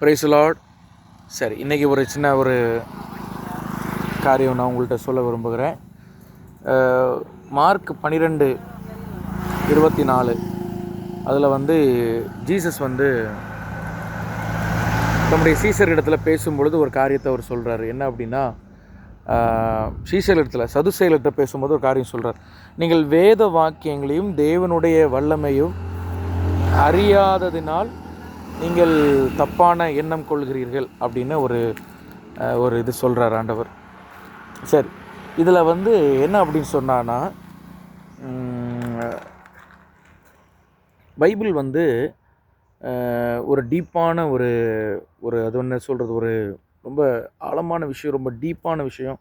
Price Lord சரி இன்றைக்கி ஒரு சின்ன ஒரு காரியம் நான் உங்கள்கிட்ட சொல்ல விரும்புகிறேன். மார்க் பன்னிரெண்டு இருபத்தி நாலு அதில் வந்து ஜீசஸ் வந்து நம்முடைய சீசர் இடத்துல பேசும்பொழுது ஒரு காரியத்தை அவர் சொல்கிறாரு என்ன அப்படின்னா சீசர் இடத்துல சதுசேல் இடத்துல பேசும்போது ஒரு காரியம் சொல்கிறார் நீங்கள் வேத வாக்கியங்களையும் தேவனுடைய வல்லமையும் அறியாததினால் நீங்கள் தப்பான எண்ணம் கொள்கிறீர்கள் அப்படின்னு ஒரு ஒரு இது சொல்கிறார் ஆண்டவர். சரி இதில் வந்து என்ன அப்படின்னு சொன்னான்னா பைபிள் வந்து ஒரு டீப்பான ஒரு ஒரு அது ஒன்று சொல்கிறது ஒரு ரொம்ப ஆழமான விஷயம் ரொம்ப டீப்பான விஷயம்.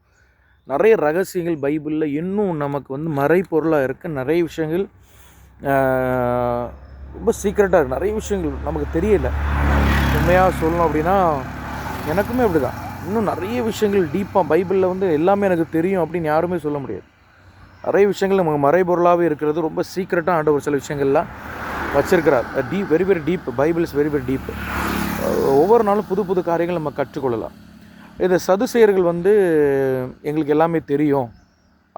நிறைய ரகசியங்கள் பைபிளில் இன்னும் நமக்கு வந்து மறைப்பொருளாக இருக்குது நிறைய விஷயங்கள் ரொம்ப சீக்ரெட்டாக இருக்குது நிறைய விஷயங்கள் நமக்கு தெரியல. உண்மையாக சொல்லணும் அப்படின்னா எனக்குமே அப்படி தான் இன்னும் நிறைய விஷயங்கள் டீப்பாக பைபிளில் வந்து எல்லாமே எனக்கு தெரியும் அப்படின்னு யாருமே சொல்ல முடியாது. நிறைய விஷயங்கள் நமக்கு மறைபொருளாகவே இருக்கிறது. ரொம்ப சீக்ரெட்டாக ஆண்ட ஒரு சில விஷயங்கள்லாம் வச்சிருக்கிறார். Deep very very deep Bible is very very deep ஒவ்வொரு நாளும் புது புது காரியங்கள் நம்ம கற்றுக்கொள்ளலாம். இதை சதுசெயர்கள் வந்து எங்களுக்கு எல்லாமே தெரியும்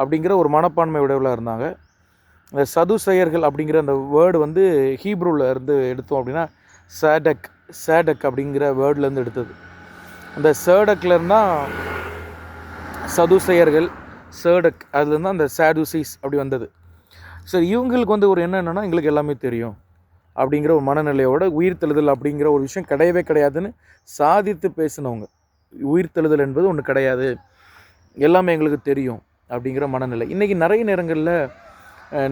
அப்படிங்கிற ஒரு மனப்பான்மை உடையவளாக இருந்தாங்க. இந்த சதுசெயர்கள் அப்படிங்கிற அந்த வேர்டு வந்து ஹீப்ரூவில் இருந்து எடுத்தோம் அப்படின்னா சேடக் சேடக் அப்படிங்கிற வேர்ட்லேருந்து எடுத்தது. அந்த சேடக்லேருந்து தான் சதுசெயர்கள் சேடக் அதுலேருந்து அந்த சாடுசிஸ் அப்படி வந்தது. சரி இவங்களுக்கு வந்து ஒரு என்ன எங்களுக்கு எல்லாமே தெரியும் அப்படிங்கிற ஒரு மனநிலையோட உயிர்த்தெழுதல் அப்படிங்கிற ஒரு விஷயம் கிடையவே கிடையாதுன்னு சாதித்து பேசினவங்க. உயிர்த்தெழுதல் என்பது ஒன்று கிடையாது. எல்லாமே எங்களுக்கு தெரியும் அப்படிங்கிற மனநிலை. இன்றைக்கி நிறைய நேரங்களில்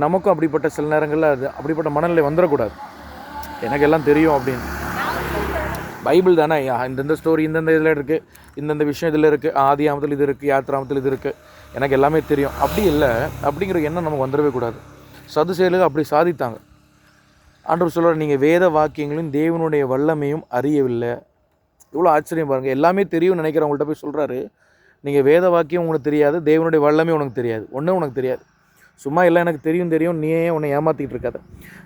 நமக்கும் அப்படிப்பட்ட சில நேரங்களில் அது அப்படிப்பட்ட மனநிலை வந்துடக்கூடாது. எனக்கு எல்லாம் தெரியும் அப்படின்னு. பைபிள் தானே? இந்தந்த ஸ்டோரி இந்தந்த இதில் இருக்குது இந்தந்த விஷயம் இதில் இருக்குது ஆதி ஆமத்தில் இது இருக்குது யாத்திராமத்தில் இது இருக்குது எனக்கு எல்லாமே தெரியும். அப்படி இல்லை அப்படிங்கிற எண்ணம் நமக்கு வந்துடவே கூடாது. சதுசேலுக்கு அப்படி சாதித்தாங்க. ஆண்டவர் சொல்கிறார் நீங்கள் வேத வாக்கியங்களையும் தேவனுடைய வல்லமையும் அறியவில்லை. இவ்வளோ ஆச்சரியம் பாருங்கள் எல்லாமே தெரியும்னு நினைக்கிறவங்கள்ட்ட போய் சொல்கிறாரு நீங்கள் வேத வாக்கியம் உங்களுக்கு தெரியாது தேவனுடைய வல்லமே உனக்கு தெரியாது. ஒன்றும் உனக்கு தெரியாது. சும்மா எல்லாம் எனக்கு தெரியும் தெரியும். நீயே உன்னை ஏமாற்றிக்கிட்டு இருக்காத.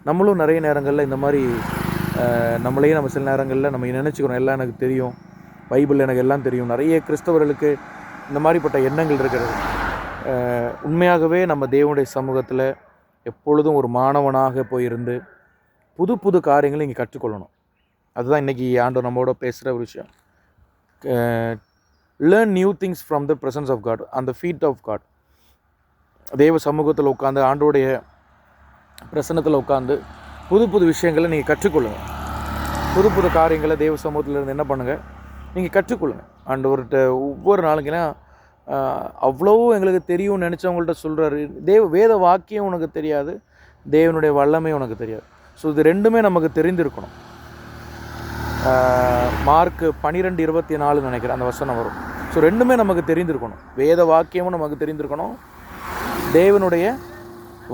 நம்மளும் நிறைய நேரங்களில் இந்த மாதிரி நம்மளையே நம்ம சில நேரங்களில் நம்ம நினச்சிக்கிறோம் எல்லாம் எனக்கு தெரியும். பைபிள் எனக்கு எல்லாம் தெரியும். நிறைய கிறிஸ்தவர்களுக்கு இந்த மாதிரிப்பட்ட எண்ணங்கள் இருக்கிறது. உண்மையாகவே நம்ம தேவனுடைய சமூகத்தில் எப்பொழுதும் ஒரு மாணவனாக போயிருந்து புது புது காரியங்களை இங்கே கற்றுக்கொள்ளணும். அதுதான் இன்றைக்கி ஆண்டோ நம்மோட பேசுகிற ஒரு விஷயம். Learn new things from the presence of God அந்த ஃபீட் ஆஃப் காட் தேவ சமூகத்தில் உட்காந்து ஆண்டோடைய பிரசன்னத்தில் உட்காந்து புது புது விஷயங்களை நீங்கள் கற்றுக்கொள்ளுங்க. புது புது காரியங்களை தேவ சமூகத்தில் இருந்து என்ன பண்ணுங்கள் நீங்கள் கற்றுக்கொள்ளுங்க. ஆண்டவர்கிட்ட ஒவ்வொரு நாளுக்குன்னா அவ்வளோ எங்களுக்கு தெரியும்னு நினச்சவங்கள்ட்ட சொல்கிறாரு தேவ வேத வாக்கியம் உனக்கு தெரியாது தேவனுடைய வல்லமை உனக்கு தெரியாது. ஸோ இது ரெண்டுமே நமக்கு தெரிந்திருக்கணும். மார்க்கு மார்க் பன்னிரெண்டு இருபத்தி நாலு நினைக்கிறேன் அந்த வசனம் வரும். ஸோ ரெண்டுமே நமக்கு தெரிந்திருக்கணும். வேத வாக்கியமும் நமக்கு தெரிந்திருக்கணும். தேவனுடைய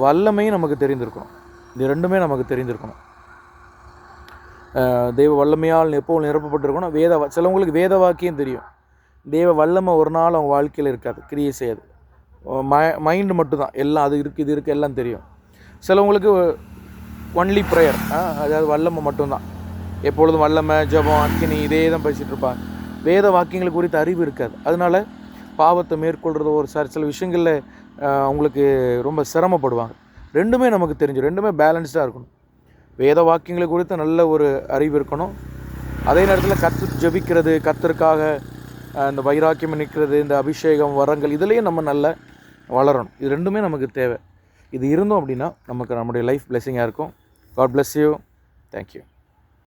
வல்லமையும் நமக்கு தெரிந்திருக்கணும். இது ரெண்டுமே நமக்கு தெரிந்திருக்கணும். தெய்வ வல்லமையால் எப்போ நிரப்பப்பட்டிருக்கணும். வேத சிலவங்களுக்கு வேத வாக்கியம் தெரியும். தேவ வல்லமை ஒரு நாள் அவங்க வாழ்க்கையில் இருக்காது. கிரியை செய்யாது. ம மைண்டு மட்டும்தான். எல்லாம் அது இருக்குது இது இருக்குது எல்லாம் தெரியும். சிலவங்களுக்கு ஒன்லி ப்ரேயர் அதாவது வல்லமை மட்டும்தான். எப்பொழுதும் வல்லமை ஜெபம் அக்கினி இதே தான் பேசிகிட்டு இருப்பாங்க. வேத வாக்கியங்களுக்கு குறித்த அறிவு இருக்காது. அதனால பாவத்தை மேற்கொள்கிறது ஒரு சார் சில விஷயங்களில் அவங்களுக்கு ரொம்ப சிரமப்படுவாங்க. ரெண்டுமே நமக்கு தெரிஞ்சு ரெண்டுமே பேலன்ஸ்டாக இருக்கணும். வேத வாக்கியங்களை குறித்து நல்ல ஒரு அறிவு இருக்கணும். அதே நேரத்தில் கற்று ஜெபிக்கிறது கத்திற்காக இந்த வைராக்கியம் நிற்கிறது இந்த அபிஷேகம் வரங்கள் இதுலேயும் நம்ம நல்ல வளரணும். இது ரெண்டுமே நமக்கு தேவை. இது இருந்தோம் அப்படின்னா நமக்கு நம்முடைய லைஃப் பிளெஸிங்காக இருக்கும். God bless you thank you